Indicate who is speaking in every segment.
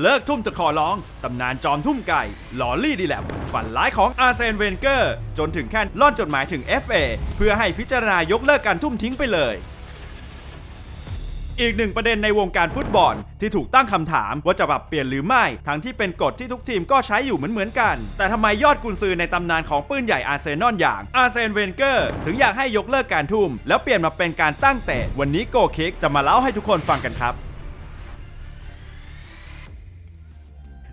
Speaker 1: เลิกทุ่มจะขอร้อง ตำนานจอมทุ่มไก่ ลอลี่ดีแลบฝันร้ายของอาร์เซนเวนเกอร์ จนถึงขั้นล่อนจดหมายถึง FA เพื่อให้พิจารณายกเลิกการทุ่มทิ้งไปเลย อีกหนึ่งประเด็นในวงการฟุตบอล ที่ถูกตั้งคำถามว่าจะปรับเปลี่ยนหรือไม่ ทั้งที่เป็นกฎที่ทุกทีมก็ใช้อยู่เหมือนๆกัน แต่ทำไมยอดกุนซือในตำนานของปืนใหญ่อาร์เซนอลอย่างอาร์เซนเวนเกอร์ถึงอยากให้ยกเลิกการทุ่ม แล้วเปลี่ยนมาเป็นการตั้งเตะวันนี้โกเคิกจะมาเล่าให้ทุกคนฟังกันครับ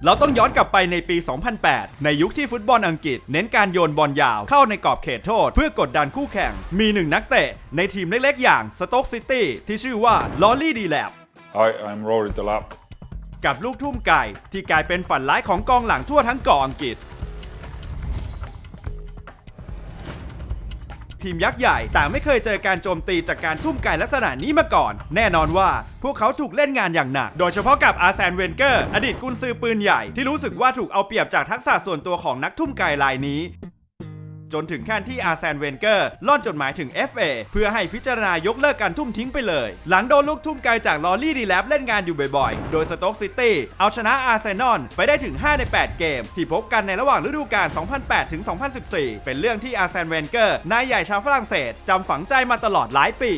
Speaker 1: เราต้องย้อนกลับไปในปี 2008 ในยุคที่ฟุตบอลอังกฤษ เน้นการโยนบอลยาวเข้าในกรอบเขตโทษ เพื่อกดดันคู่แข่ง มีหนึ่งนักเตะ ในทีมเล็กๆ อย่างสโต๊กซิตี้ที่ชื่อว่าลอรี่ดีแลบ
Speaker 2: Hi, I'm Rory Delap.
Speaker 1: กับลูกทุ่มไก่ ที่กลายเป็นฝันร้ายของกองหลังทั่วทั้งเกาะอังกฤษ ทีมยักษ์ใหญ่แต่ไม่เคยเจอการโจมตีจากการทุ่มไก่ลักษณะนี้มาก่อน แน่นอนว่าพวกเขาถูกเล่นงานอย่างหนัก โดยเฉพาะกับอาร์แซนเวนเกอร์ อดีตกุนซือปืนใหญ่ที่รู้สึกว่าถูกเอาเปรียบจากทักษะส่วนตัวของนักทุ่มไก่รายนี้ จนถึงขั้นที่อาร์แซนเวนเกอร์ล่อนจดหมายถึง FA เพื่อให้พิจารณายกเลิกการทุ่มทิ้งไปเลย หลังโดนลูกทุ่มไกลจากลอรี่ดีแลบเล่นงานอยู่บ่อยๆ โดยสโต๊กซิตี้เอาชนะอาร์เซนอลไปได้ถึง 5 ใน 8 เกม ที่พบกันในระหว่างฤดูกาล 2008 ถึง 2014 เป็นเรื่องที่อาร์แซนเวนเกอร์นายใหญ่ชาวฝรั่งเศสจำฝังใจมาตลอดหลายปี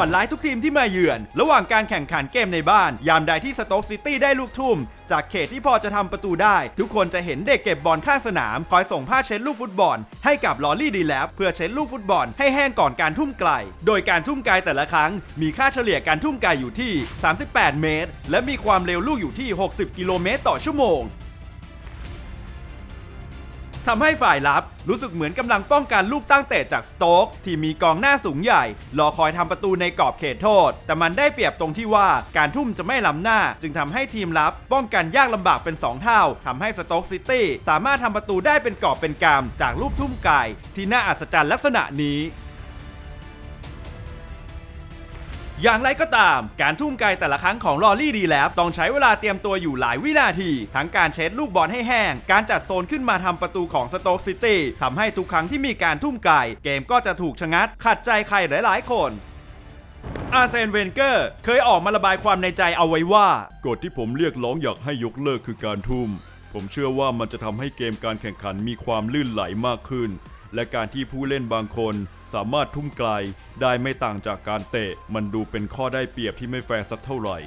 Speaker 1: ฝันร้ายทุกทีมที่มาเยือน ระหว่างการแข่งขันเกมในบ้าน ยามใดที่สโต๊กซิตี้ได้ลูกทุ่ม จากเขตที่พอจะทำประตูได้ ทุกคนจะเห็นเด็กเก็บบอลข้างสนาม คอยส่งผ้าเช็ดลูกฟุตบอล ให้กับลอรี่ดีแลบเพื่อเช็ดลูกฟุตบอลให้แห้งก่อนการทุ่มไกล โดยการทุ่มไกลแต่ละครั้ง มีค่าเฉลี่ยการทุ่มไกลอยู่ที่ 38 เมตร และมีความเร็วลูกอยู่ที่ 60 กิโลเมตรต่อชั่วโมง ทำให้ฝ่ายรับรู้สึกเหมือนกำลังป้องกันลูกตั้งเตะจากสโต๊กที่มีกองหน้าสูงใหญ่ รอคอยทำประตูในกรอบเขตโทษ แต่มันได้เปรียบตรงที่ว่าการทุ่มจะไม่ล้ำหน้า จึงทำให้ทีมรับ ป้องกันยากลำบากเป็น 2 เท่าทำให้สโต๊กซิตี้สามารถทำประตูได้เป็นกรอบเป็นกรามจากลูกทุ่มไก่ที่น่าอัศจรรย์ลักษณะนี้ อย่างไรก็ตาม การทุ่มไกลแต่ละครั้งของลอรี่ดีแลบต้องใช้เวลาเตรียมตัวอยู่หลายวินาที ทั้งการเช็ดลูกบอลให้แห้ง การจัดโซนขึ้นมาทำประตูของสโต๊กซิตี้ทำให้ทุกครั้งที่มีการทุ่มไกลเกมก็จะถูกชะงัดขัดใจใครหลาย ๆ คนอาร์เซนเวนเกอร์ เคยออกมาระบายความในใจเอาไว้ว่า
Speaker 3: กฎที่ผมเรียกร้องอยากให้ยกเลิกคือการทุ่ม ผมเชื่อว่ามันจะทำให้เกมการแข่งขันมีความลื่นไหลมากขึ้น และการที่ผู้เล่นบางคน สามารถทุ่มไกลได้ไม่ต่างจากการเตะ มันดูเป็นข้อได้เปรียบที่ไม่แฟร์สักเท่าไหร่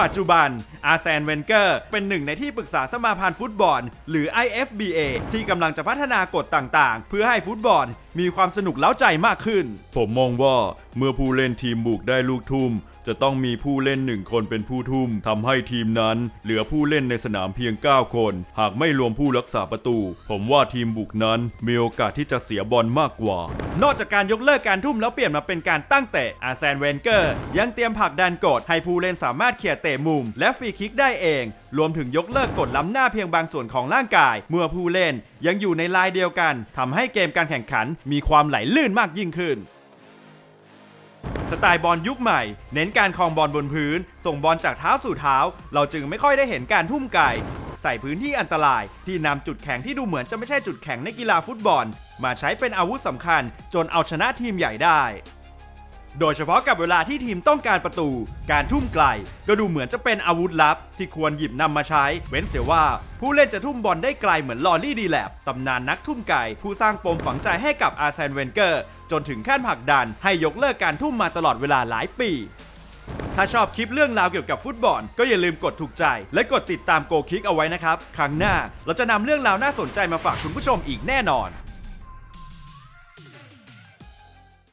Speaker 1: ปัจจุบันอาร์เซนเวนเกอร์เป็นหนึ่งในที่ปรึกษาสมาพันธ์ฟุตบอล หรือ IFBA ที่กำลังจะพัฒนากฎต่างๆ เพื่อให้ฟุตบอลมีความสนุกเล้าใจมากขึ้น
Speaker 3: ผมมองว่าเมื่อผู้เล่นทีมบุกได้ลูกทุ่ม จะต้องมีผู้เล่นหนึ่งคนเป็นผู้ทุ่มทำให้ทีมนั้น เหลือผู้เล่นในสนามเพียง 9 คน หากไม่รวมผู้รักษาประตู ผมว่าทีมบุกนั้นมีโอกาสที่จะเสียบอลมากกว่า
Speaker 1: นอกจากการยกเลิกการทุ่มแล้วเปลี่ยนมาเป็นการตั้งเตะอาร์เซนเวนเกอร์ ยังเตรียมผลักดันกฎให้ผู้เล่นสามารถเขี่ยเตะมุม และฟรีคิกได้เอง รวมถึงยกเลิกกฎล้ำหน้าเพียงบางส่วนของร่างกาย เมื่อผู้เล่นยังอยู่ในลายเดียวกันทำให้เกมการแข่งขันมีความไหลลื่นมากยิ่งขึ้น สไตล์บอลยุคใหม่ เน้นการคลองบอลบนพื้น ส่งบอลจากเท้าสู่เท้า เราจึงไม่ค่อยได้เห็นการทุ่มไก่ใส่พื้นที่อันตราย ที่นำจุดแข็งที่ดูเหมือนจะไม่ใช่จุดแข็งในกีฬาฟุตบอล มาใช้เป็นอาวุธสำคัญ จนเอาชนะทีมใหญ่ได้ โดยเฉพาะกับเวลาที่ทีมต้องการประตู การทุ่มไกล ก็ดูเหมือนจะเป็นอาวุธลับ ที่ควรหยิบนำมาใช้ เว้นเสียว่า ผู้เล่นจะทุ่มบอลได้ไกลเหมือนลอรี่ดีแลบตำนานนักทุ่มไก่ผู้สร้างปมฝังใจให้กับอาร์เซนเวนเกอร์ จนถึงขั้นผลักดัน ให้ยกเลิกการทุ่มมาตลอดเวลาหลายปีถ้าชอบคลิปเรื่องราวเกี่ยวกับฟุตบอล ก็อย่าลืมกดถูกใจ และกดติดตามโกคิกเอาไว้นะครับ ครั้งหน้าเราจะนำเรื่องราวน่าสนใจมาฝากคุณผู้ชมอีกแน่นอน